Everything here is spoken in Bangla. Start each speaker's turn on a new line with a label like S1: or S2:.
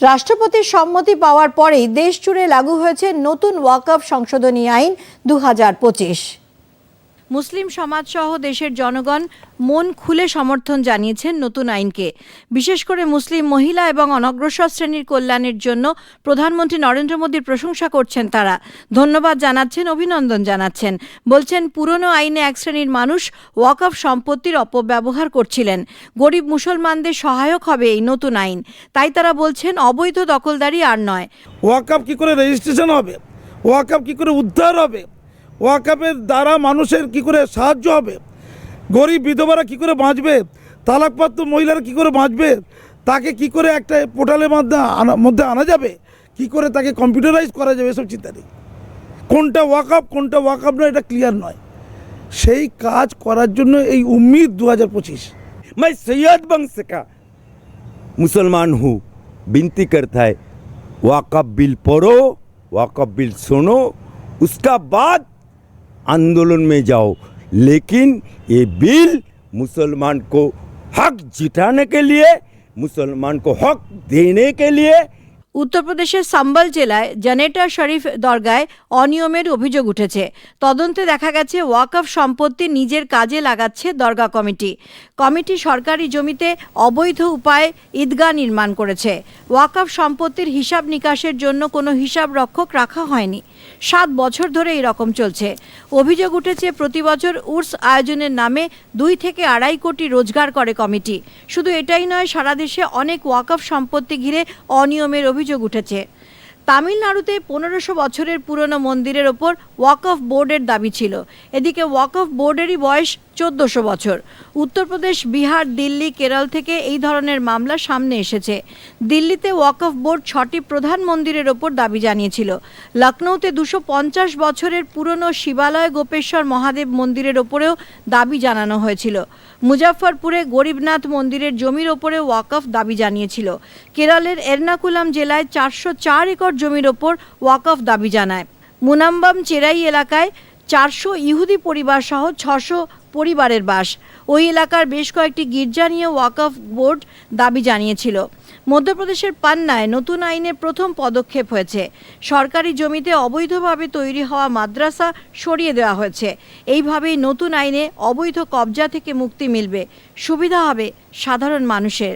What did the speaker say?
S1: রাষ্ট্রপতির সম্মতি পাওয়ার পরেই দেশ জুড়ে লাগু হয়েছে নতুন ওয়াকফ সংশোধনী আইন দু হাজার পঁচিশ। মুসলিম সমাজ সহ দেশের জনগণ মন খুলে সমর্থন জানিয়েছেন নতুন আইনকে। বিশেষ করে মুসলিম মহিলা এবং অনগ্রসর শ্রেণির কল্যাণের জন্য প্রধানমন্ত্রী নরেন্দ্র মোদীর প্রশংসা করছেন তারা। ধন্যবাদ জানাচ্ছেন, অভিনন্দন জানাচ্ছেন। বলছেন, পুরনো আইনে এক শ্রেণির মানুষ ওয়াকফ সম্পত্তির অপব্যবহার করছিলেন। গরিব মুসলমানদের সহায়ক হবে এই নতুন আইন। তাই তারা বলছেন, অবৈধ দখলদারি আর নয়।
S2: ওয়াকাপ কি করে রেজিস্ট্রেশন হবে? ওয়াকাপ কি করে উদ্ধার হবে? ওয়াকাপের দ্বারা মানুষের কি করে সাহায্য হবে গরিব বিধবারা কি করে বাঁচবে তালাকপ্রাপ্ত মহিলারা কি করে বাঁচবে তাকে কি করে একটা পোর্টালের মধ্যে আনা মধ্যে আনা যাবে কি করে তাকে কম্পিউটারাইজ করা যাবে এসব চিন্তা নেই কোনটা ওয়াকাপ কোনটা ওয়াকাপ নয় এটা ক্লিয়ার নয় সেই কাজ করার জন্য এই উম্মিদ দু হাজার পঁচিশ
S3: मैं सैयद वंश का मुसलमान हूँ विनती करता है वाकफ बिल पढ़ो वाकफ बिल सुनो उसका बाद आंदोलन में जाओ। लेकिन ये बिल मुसलमान को हक जिताने के लिए, मुसलमान को हक देने के लिए
S1: উত্তরপ্রদেশের সাম্বল জেলায় জানেটা শরীফ দরগায় অনিয়মের অভিযোগ উঠেছে। তদন্তে দেখা গেছে, ওয়াকফ সম্পত্তি নিজের কাজে লাগাচ্ছে দরগা কমিটি। কমিটি সরকারি জমিতে অবৈধ উপায়ে ঈদগাহ নির্মাণ করেছে। ওয়াকফ সম্পত্তির হিসাব নিকাশের জন্য কোনো হিসাব রক্ষক রাখা হয়নি। সাত বছর ধরে এই রকম চলছে। অভিযোগ উঠেছে, প্রতি বছর উর্স আয়োজনের নামে দুই থেকে আড়াই কোটি রোজগার করে কমিটি। শুধু এটাই নয়, সারা দেশে অনেক ওয়াকফ সম্পত্তি ঘিরে অনিয়মের অভিযোগ উঠেছে। তামিলনাড়ুতে পনেরোশো বছরের পুরনো মন্দিরের ওপর ওয়াকফ বোর্ডের দাবি ছিল। এদিকে ওয়াকফ বোর্ডেরই বয়স চোদ্দশো বছর। উত্তরপ্রদেশ, বিহার, দিল্লি, কেরল থেকে এই ধরনের মামলা সামনে এসেছে। দিল্লিতে ওয়াকফ বোর্ড ছটি প্রধান মন্দিরের ওপর দাবি জানিয়েছিল। লখনৌতে দুশো পঞ্চাশ বছরের পুরনো শিবালয় গোপেশ্বর মহাদেব মন্দিরের ওপরেও দাবি জানানো হয়েছিল। মুজাফফরপুরে গরিবনাথ মন্দিরের জমির ওপরে ওয়াকফ দাবি জানিয়েছিল। কেরলের এর্নাকুলাম জেলায় চারশো চার একর জমির ওপর ওয়াকফ দাবি জানায়। মুনাম্বাম চেরাই এলাকায় চারশো ইহুদি পরিবার সহ ছশো পরিবারের বাস। ওই এলাকার বেশ কয়েকটি গির্জা নিয়ে ওয়াকফ বোর্ড দাবি জানিয়েছিল। মধ্যপ্রদেশের পান্নায় নতুন আইনের প্রথম পদক্ষেপ হয়েছে। সরকারি জমিতে অবৈধভাবে তৈরি হওয়া মাদ্রাসা সরিয়ে দেওয়া হয়েছে। এইভাবেই নতুন আইনে অবৈধ কবজা থেকে মুক্তি মিলবে। সুবিধা হবে সাধারণ মানুষের।